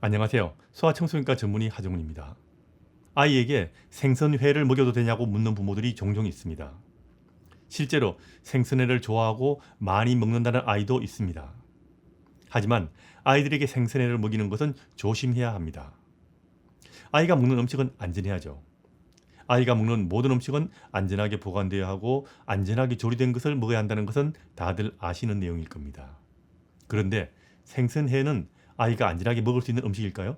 안녕하세요. 소아청소년과 전문의 하정훈입니다. 아이에게 생선회를 먹여도 되냐고 묻는 부모들이 종종 있습니다. 실제로 생선회를 좋아하고 많이 먹는다는 아이도 있습니다. 하지만 아이들에게 생선회를 먹이는 것은 조심해야 합니다. 아이가 먹는 음식은 안전해야죠. 아이가 먹는 모든 음식은 안전하게 보관되어야 하고 안전하게 조리된 것을 먹어야 한다는 것은 다들 아시는 내용일 겁니다. 그런데 생선회는 아이가 안전하게 먹을 수 있는 음식일까요?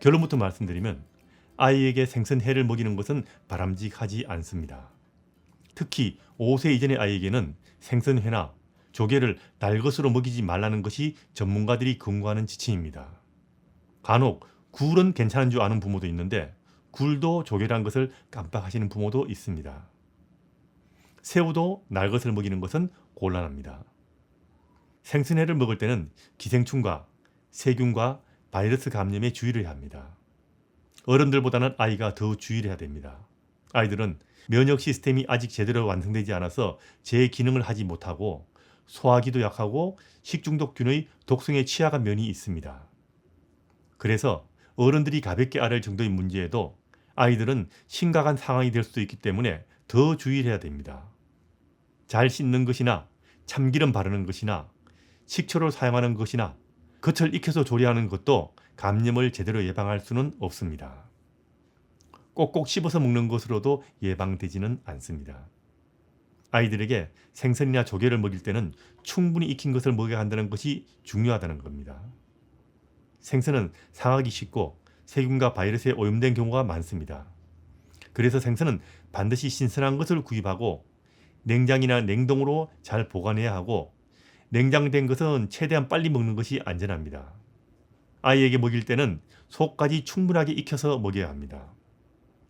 결론부터 말씀드리면 아이에게 생선회를 먹이는 것은 바람직하지 않습니다. 특히 5세 이전의 아이에게는 생선회나 조개를 날것으로 먹이지 말라는 것이 전문가들이 권고하는 지침입니다. 간혹 굴은 괜찮은 줄 아는 부모도 있는데 굴도 조개란 것을 깜빡하시는 부모도 있습니다. 새우도 날것을 먹이는 것은 곤란합니다. 생선회를 먹을 때는 기생충과 세균과 바이러스 감염에 주의를 해야 합니다. 어른들보다는 아이가 더 주의를 해야 됩니다. 아이들은 면역 시스템이 아직 제대로 완성되지 않아서 제 기능을 하지 못하고 소화기도 약하고 식중독균의 독성에 취약한 면이 있습니다. 그래서 어른들이 가볍게 앓을 정도의 문제에도 아이들은 심각한 상황이 될 수도 있기 때문에 더 주의를 해야 됩니다. 잘 씻는 것이나 참기름 바르는 것이나 식초를 사용하는 것이나 겉을 익혀서 조리하는 것도 감염을 제대로 예방할 수는 없습니다. 꼭꼭 씹어서 먹는 것으로도 예방되지는 않습니다. 아이들에게 생선이나 조개를 먹일 때는 충분히 익힌 것을 먹여야 한다는 것이 중요하다는 겁니다. 생선은 상하기 쉽고 세균과 바이러스에 오염된 경우가 많습니다. 그래서 생선은 반드시 신선한 것을 구입하고 냉장이나 냉동으로 잘 보관해야 하고 냉장된 것은 최대한 빨리 먹는 것이 안전합니다. 아이에게 먹일 때는 속까지 충분하게 익혀서 먹여야 합니다.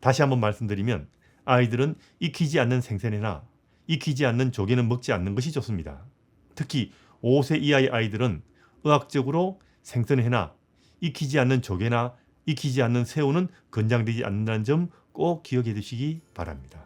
다시 한번 말씀드리면 아이들은 익히지 않는 생선이나 익히지 않는 조개는 먹지 않는 것이 좋습니다. 특히 5세 이하의 아이들은 의학적으로 생선회나 익히지 않는 조개나 익히지 않는 새우는 권장되지 않는다는 점 꼭 기억해 두시기 바랍니다.